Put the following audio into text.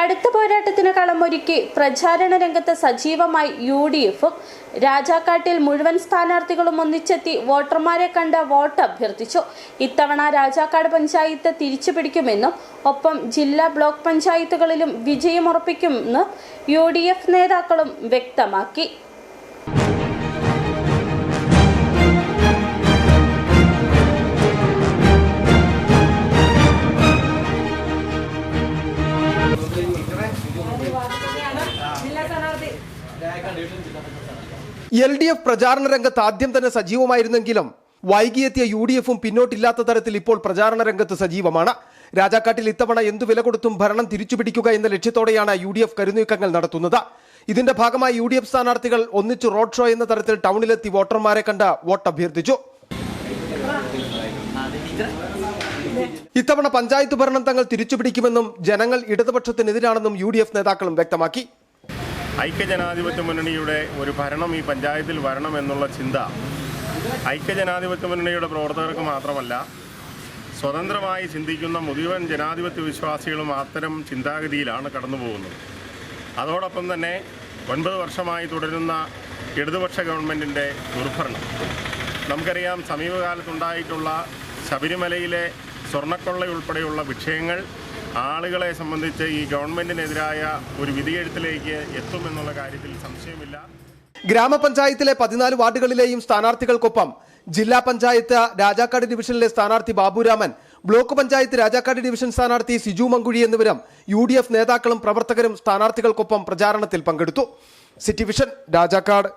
കടുത്ത പോരാട്ടത്തിന് കളമൊരുക്കി പ്രചാരണ രംഗത്ത് സജീവമായി യു ഡി എഫും രാജാക്കാട്ടിൽ മുഴുവൻ സ്ഥാനാർത്ഥികളും ഒന്നിച്ചെത്തി വോട്ടർമാരെ കണ്ട് വോട്ട് അഭ്യർത്ഥിച്ചു. ഇത്തവണ രാജാക്കാട് പഞ്ചായത്ത് തിരിച്ചുപിടിക്കുമെന്നും ഒപ്പം ജില്ലാ ബ്ലോക്ക് പഞ്ചായത്തുകളിലും വിജയമുറപ്പിക്കുമെന്ന് യു ഡി എഫ് നേതാക്കളും വ്യക്തമാക്കി. എൽ ഡി എഫ് പ്രചാരണ രംഗത്ത് ആദ്യം തന്നെ സജീവമായിരുന്നെങ്കിലും വൈകിയെത്തിയ യു ഡി എഫും പിന്നോട്ടില്ലാത്ത തരത്തിൽ ഇപ്പോൾ പ്രചാരണ രംഗത്ത് സജീവമാണ്. രാജാക്കാട്ടിൽ ഇത്തവണ എന്തു വില കൊടുത്തും ഭരണം തിരിച്ചുപിടിക്കുക എന്ന ലക്ഷ്യത്തോടെയാണ് യു ഡി എഫ് കരുനീക്കങ്ങൾ നടത്തുന്നത്. ഇതിന്റെ ഭാഗമായി യു ഡി എഫ് സ്ഥാനാർത്ഥികൾ ഒന്നിച്ച് റോഡ് ഷോ എന്ന തരത്തിൽ ടൗണിലെത്തി വോട്ടർമാരെ കണ്ട് വോട്ട് അഭ്യർത്ഥിച്ചു ഇത്തവണ പഞ്ചായത്ത് ഭരണം തങ്ങൾ തിരിച്ചുപിടിക്കുമെന്നും ജനങ്ങൾ ഇടതുപക്ഷത്തിനെതിരാണെന്നും യു ഡി എഫ് നേതാക്കളും വ്യക്തമാക്കി. ഐക്യജനാധിപത്യ മുന്നണിയുടെ ഒരു ഭരണം ഈ പഞ്ചായത്തിൽ വരണം എന്നുള്ള ചിന്ത ഐക്യജനാധിപത്യ മുന്നണിയുടെ പ്രവർത്തകർക്ക് മാത്രമല്ല സ്വതന്ത്രമായി ചിന്തിക്കുന്ന മുഴുവൻ ജനാധിപത്യ വിശ്വാസികളും അത്തരം ചിന്താഗതിയിലാണ് കടന്നു പോകുന്നത് അതോടൊപ്പം തന്നെ ഒൻപത് വർഷമായി തുടരുന്ന ഇടതുപക്ഷ ഗവൺമെന്റിന്റെ ദുർഭരണം നമുക്കറിയാം സമീപകാലത്തുണ്ടായിട്ടുള്ള ശബരിമലയിലെ സ്വർണക്കൊള്ളയുൾപ്പെടെയുള്ള വിഷയങ്ങൾ ആളുകളെ സംബന്ധിച്ച് ഈ ഗവൺമെന്റിനെതിരായ ഒരു വിധിയെഴുത്തിലേക്ക് എത്തുമെന്നുള്ള കാര്യത്തിൽ സംശയമില്ല. ഗ്രാമപഞ്ചായത്തിലെ പതിനാല് വാർഡുകളിലെയും സ്ഥാനാർത്ഥികൾക്കൊപ്പം ജില്ലാ പഞ്ചായത്ത് രാജാക്കാട് ഡിവിഷനിലെ സ്ഥാനാർത്ഥി ബാബുരാമൻ ബ്ലോക്ക് പഞ്ചായത്ത് രാജാക്കാട് ഡിവിഷൻ സ്ഥാനാർത്ഥി സിജു മങ്കുഴി എന്നിവരും യു ഡി എഫ് നേതാക്കളും പ്രവർത്തകരും സ്ഥാനാർത്ഥികൾക്കൊപ്പം പ്രചാരണത്തിൽ പങ്കെടുത്തു. City vision Rajakkad.